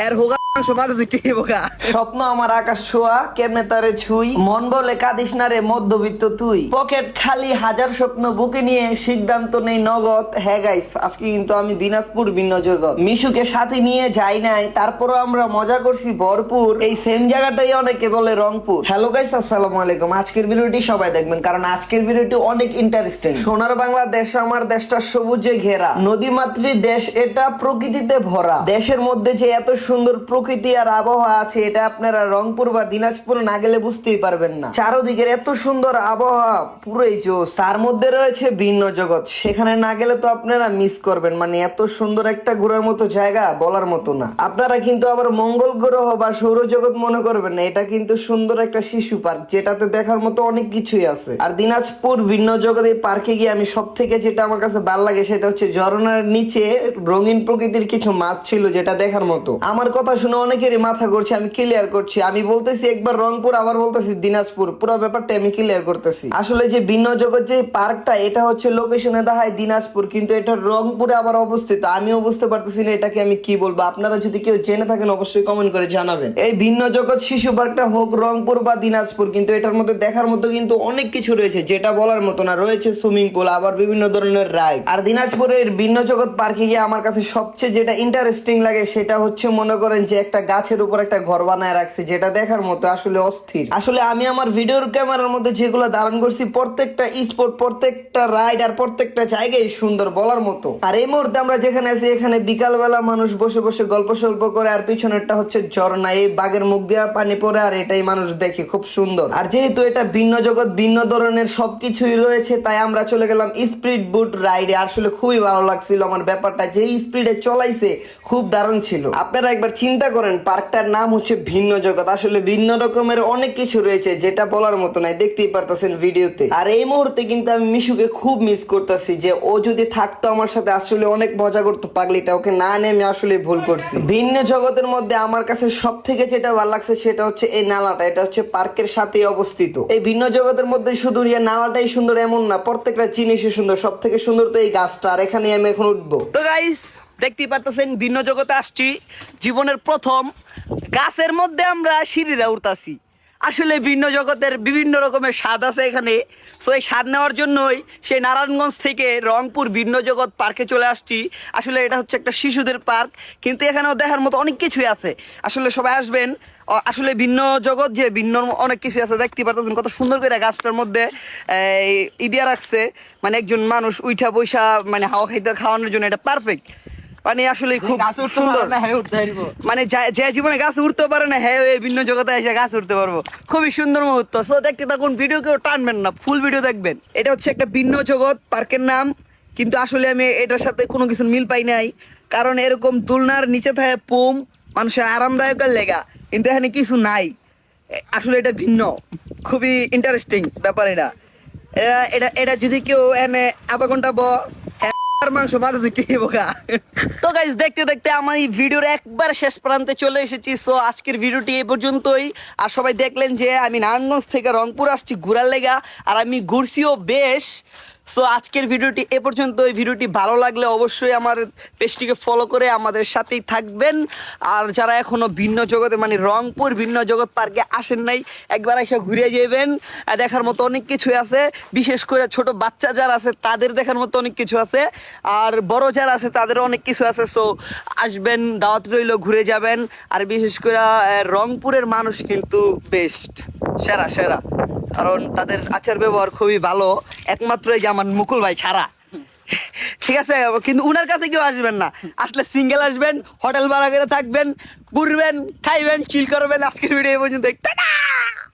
হ্যার হোগা স্বপ্ন আমার আকাশ ছোঁয়া, কেমনে তারে ছুই? মন বলে কাঁদিস না রে মধ্যবিত্ত তুই। পকেট খালি হাজার স্বপ্ন বুকে নিয়ে সিদ্ধান্ত নেই নগদ। হ্যাঁ গাইস আজকে কিন্তু আমি দিনাজপুর ভিন্ন জগৎ। মিশুকে সাথে নিয়ে যাই নাই, তারপরও আমরা মজা করছি ভরপুর। এই সেম জায়গাটাই অনেকে বলে রংপুর। হ্যালো গাইস আসসালামু আলাইকুম। আজকের ভিডিওটি সবাই দেখবেন, কারণ আজকের ভিডিওটি অনেক ইন্টারেস্টিং সোনার বাংলা দেশ আমার দেশটা সবুজে ঘেরা। নদী মাতৃ দেশ, এটা প্রকৃতিতে ভরা। দেশের মধ্যে যে এত সুন্দর প্রকৃতি আর আবহাওয়া আছে, এটা আপনারা রংপুর বা দিনাজপুর না গেলে বুঝতেই পারবেন না। চারোদিকের এত সুন্দর আবহাওয়া, পুরোই জোস তার মধ্যে রয়েছে ভিন্ন জগৎ। সেখানে না গেলে তো আপনারা মিস করবেন। মানে এত সুন্দর একটা ঘোরার মতো জায়গা বলার মতো না। আপনারা কিন্তু আবার মঙ্গল গ্রহ বা সৌরজগৎ মনে করবেন না। এটা কিন্তু সুন্দর একটা শিশু পার্ক, যেটাতে দেখার মতো অনেক কিছুই আছে। আর দিনাজপুর ভিন্ন জগৎ এই পার্কে গিয়ে আমি সব থেকে যেটা আমার কাছে ভালো লাগে, সেটা হচ্ছে ঝর্ণার নিচে রঙিন প্রকৃতির কিছু মাছ ছিল, যেটা দেখার মতো। আমার কথা শুনে অনেকেরই মাথা করছে আমি ক্লিয়ার করছি। আমি বলতেছি, একবার রংপুর, আবার বলতেছি দিনাজপুর। পুরো ব্যাপারটা আমি ক্লিয়ার করতেছি। আসলে যে ভিন্ন জগৎ যে পার্কটা, এটা হচ্ছে লোকেশনে দেখায় দিনাজপুর, কিন্তু এটা রংপুরে আবার অবস্থিত। আমিও বুঝতে পারতেছি না এটাকে আমি কি বলব। আপনারা যদি কেউ জেনে থাকেন, অবশ্যই কমেন্ট করে জানাবেন। এই ভিন্ন জগৎ শিশু পার্কটা হোক রংপুর বা দিনাজপুর, কিন্তু এটার মধ্যে দেখার মতো কিন্তু অনেক কিছু রয়েছে, যেটা বলার মতো না। রয়েছে সুইমিং পুল আবার বিভিন্ন ধরনের রাইড আর দিনাজপুরের ভিন্ন জগৎ পার্কে গিয়ে আমার কাছে সবচেয়ে যেটা ইন্টারেস্টিং লাগে, সেটা হচ্ছে মনে করেন যে একটা গাছের উপর একটা ঘর বানায় রাখছে, যেটা দেখার মতো আসলে অস্থির। আসলে আমি আমার ভিডিওর ক্যামেরার মধ্যে যেগুলো ধারণ করছি, প্রত্যেকটা স্পট প্রত্যেকটা রাইড আর প্রত্যেকটা জায়গায় সুন্দর বলার মতো। আর এই মুহূর্তে আমরা যেখানে আছি, এখানে বিকালবেলা মানুষ বসে বসে গল্প সল্প করে, আর পিছনেরটা হচ্ছে ঝর্ণা। এই বাগের মুখ দেওয়া পানি পড়ে, আর এটাই মানুষ দেখে খুব সুন্দর। আর যেহেতু এটা ভিন্ন জগৎ, ভিন্ন ধরনের সবকিছুই রয়েছে, তাই আমরা চলে গেলাম স্পিড বুট রাইডে আসলে খুবই ভালো লাগছিল, আমার ব্যাপারটা যে স্পিডে চলাইছে, খুব দারুণ ছিল। আপনারা একবার চিন্তা করেন, পার্কটার নাম হচ্ছে ভিন্ন জগৎ। আসলে ভিন্ন রকমের অনেক কিছু রয়েছে যেটা বলার মতো নাই, দেখতেই পারতেছেন ভিডিওতে। আর এই মুহূর্তে কিন্তু আমি মিশুকে খুব মিস করতেছি যে ও যদি থাকতো আমার সাথে, আসলে অনেক মজা করতো পাগলিটা, ওকে না নেমে আসলে ভুল করছি। ভিন্ন জগতের মধ্যে আমার কাছে সব থেকে যেটা ভালো লাগছে সেটা হচ্ছে এই নালাটা, এটা হচ্ছে পার্কের সাথেই অবস্থিত। এই ভিন্ন জগতের মধ্যে শুধু ইয়ে নালাটাই সুন্দর এমন না, প্রত্যেকটা জিনিসই সুন্দর সব থেকে সুন্দর তো এই গাছটা, আর এখানে আমি এখন উঠবো। তো গাইস দেখতেই পারতেছেন, ভিন্ন জগতে আসছি। জীবনের প্রথম গাছের মধ্যে আমরা সিঁড়িতে উঠতাছি আসলে ভিন্ন জগতের বিভিন্ন রকমের স্বাদ আছে এখানে। সো এই স্বাদ নেওয়ার জন্যই সেই নারায়ণগঞ্জ থেকে রংপুর ভিন্ন জগৎ পার্কে চলে আসছি। আসলে এটা হচ্ছে একটা শিশুদের পার্ক, কিন্তু এখানেও দেখার মতো অনেক কিছুই আছে। আসলে সবাই আসবেন আসলে ভিন্ন জগৎ যে ভিন্ন অনেক কিছু আছে দেখতে পারতেছেন কত সুন্দর করে গাছটার মধ্যে ইদিয়া রাখছে। মানে একজন মানুষ উইঠা বৈশা মানে হাওয়া খাইতে খাওয়ানোর জন্য এটা পারফেক্ট মানে আসলে খুব সুন্দর। মানে যে জীবনে গাছ উঠতে পারে না হ্যাঁ এই ভিন্ন জগতে এসে গাছ উঠতে পারব। খুবই সুন্দর মুহূর্ত। সো দেখতে থাকুন ভিডিও কেউ টানবেন না ফুল ভিডিও দেখবেন। এটা হচ্ছে একটা ভিন্ন জগৎ পার্কের নাম। কিন্তু আসলে আমি এটার সাথে কোনো কিছু মিল পাই নাই। কারণ এরকম তুলনার নিচে থাকে পোম মানুষের আরামদায়ক লেগা। কিন্তু এখানে কিছু নাই। আসলে এটা ভিন্ন। খুবই ইন্টারেস্টিং ব্যাপার এটা। এটা- এটা যদি কেউ এনে আধা ঘণ্টা তো গাইজ দেখতে দেখতে আমার এই ভিডিওর একবার শেষ প্রান্তে চলে এসেছি সো আজকের ভিডিওটি এই পর্যন্তই। আর সবাই দেখলেন যে আমি নারায়ণগঞ্জ থেকে রংপুর আসছি ঘুরার লেগা, আর আমি ঘুরছিও বেশ। সো আজকের ভিডিওটি এ পর্যন্ত এই ভিডিওটি ভালো লাগলে অবশ্যই আমার পেজটিকে ফলো করে আমাদের সাথেই থাকবেন। আর যারা এখনও ভিন্ন জগতে মানে রংপুর ভিন্ন জগৎ পার্কে আসেন নাই, একবার এসে ঘুরে যাবেন। দেখার মতো অনেক কিছুই আছে। বিশেষ করে ছোট বাচ্চা যারা আছে, তাদের দেখার মতো অনেক কিছু আছে। আর বড় যারা আছে তাদের অনেক কিছু আছে। সো আসবেন, দাওয়াত রইল, ঘুরে যাবেন। আর বিশেষ করে রংপুরের মানুষ কিন্তু বেস্ট সেরা সেরা। কারণ তাদের আচার ব্যবহার খুবই ভালো। একমাত্র এই যে আমার মুকুল ভাই ছাড়া ঠিক আছে? কিন্তু উনার কাছে কেউ আসবেন না। আসলে সিঙ্গেল আসবেন হোটেল ভাড়া করে থাকবেন, ঘুরবেন, খাইবেন চিল করবেন। আজকের ভিডিও পর্যন্ত টাটা!